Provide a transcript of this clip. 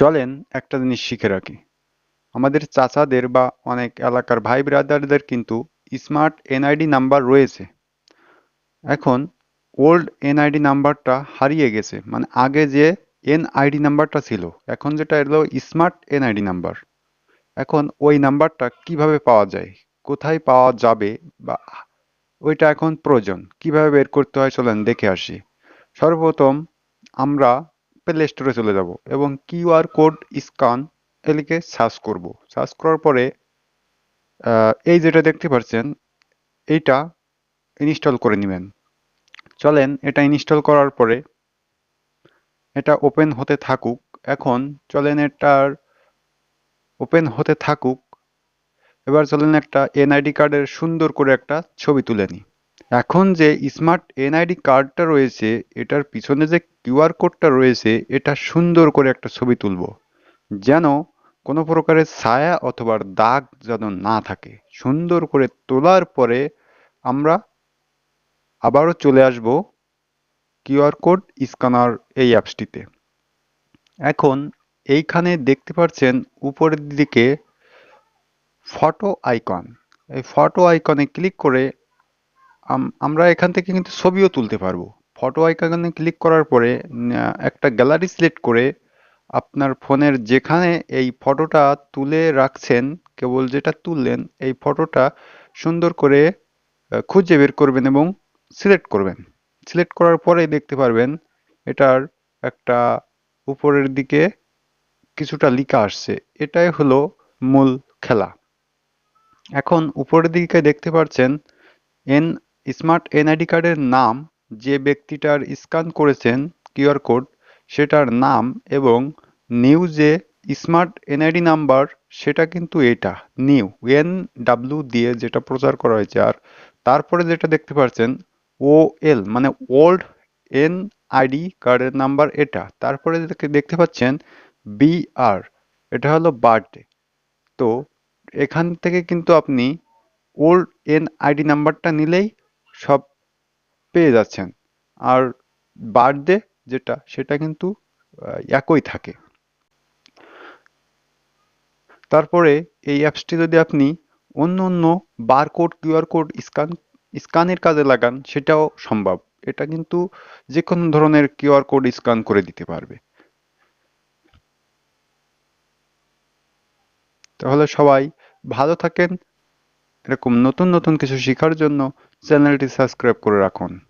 চলেন একটা জিনিস শিখে রাখি। আমাদের চাচাদের বা অনেক এলাকার ভাই ব্রাদারদের কিন্তু স্মার্ট এনআইডি নাম্বার রয়েছে। এখন ওল্ড এনআইডি নাম্বারটা হারিয়ে গেছে মানে আগে যে এনআইডি নাম্বারটা ছিল, এখন যেটা এলো স্মার্ট এনআইডি নাম্বার। এখন ওই নাম্বারটা কীভাবে পাওয়া যায়, কোথায় পাওয়া যাবে বা ওইটা এখন প্রয়োজন, কীভাবে বের করতে হয় চলেন দেখে আসি। সর্বপ্রথম আমরা প্লে স্টোরে চলে যাব এবং কিউআর কোড স্ক্যান এ লিখে সার্চ করব। সার্চ করার পরে এই যেটা দেখতে পাচ্ছেন, এইটা ইনস্টল করে নেবেন। চলেন, এটা ইনস্টল করার পরে এটা ওপেন হতে থাকুক। এখন চলেন এটার ওপেন হতে থাকুক। এবার চলেন একটা এনআইডি কার্ডের সুন্দর করে একটা ছবি তুলে নিই। এখন যে স্মার্ট এনআইডি কার্ডটা রয়েছে, এটার পিছনে যে কিউআর কোডটা রয়েছে, এটা সুন্দর করে একটা ছবি তুলব। যেন কোনো প্রকারের ছায়া অথবা দাগ যেন না থাকে। সুন্দর করে তোলার পরে আমরা আবারও চলে আসব কিউআর কোড স্ক্যানার এই অ্যাপসটিতে। এখন এইখানে দেখতে পাচ্ছেন উপরের দিকে ফটো আইকন। এই ফটো আইকনে ক্লিক করে আমরা এখান থেকে কিন্তু ছবিও তুলতে পারব। ফটো আইকনে ক্লিক করার পরে একটা গ্যালারি সিলেক্ট করে আপনার ফোনের যেখানে এই ফটোটা তুলে রাখছেন, কেবল যেটা তুললেন, এই ফটোটা সুন্দর করে খুঁজে বের করবেন এবং সিলেক্ট করবেন। সিলেক্ট করার পরে দেখতে পারবেন, এটার একটা উপরের দিকে কিছুটা লেখা আসছে। এটাই হলো মূল খেলা। এখন উপরের দিকে দেখতে পাচ্ছেন এন স্মার্ট এনআইডি কার্ডের নাম যে ব্যক্তিটার স্ক্যান করেছেন কিউআর কোড, সেটার নাম এবং নিউ যে স্মার্ট এনআইডি নাম্বার, সেটা কিন্তু এটা, নিউ এন ডাব্লিউ দিয়ে যেটা প্রচার করা হয়েছে। আর তারপরে যেটা দেখতে পাচ্ছেন ও এল মানে ওল্ড এন আইডি কার্ডের নাম্বার এটা। তারপরে দেখতে পাচ্ছেন বি আর এটা হলো বার্থডে। তো এখান থেকে কিন্তু আপনি ওল্ড এন আইডি নাম্বারটা নিলেই সব পেয়ে যাচ্ছেন। আর বার্থডে যেটা, সেটা কিন্তু একই থাকে। তারপরে এই অ্যাপসটি যদি আপনি অন্য অন্য বারকোড, কিউআর কোড স্ক্যান, স্ক্যানের কাজে লাগান, সেটাও সম্ভব। এটা কিন্তু যে কোনো ধরনের কিউআর কোড স্ক্যান করে দিতে পারবে। তাহলে সবাই ভালো থাকেন এরকম নতুন নতুন কিছু শেখার জন্য চ্যানেলটি সাবস্ক্রাইব করে রাখুন।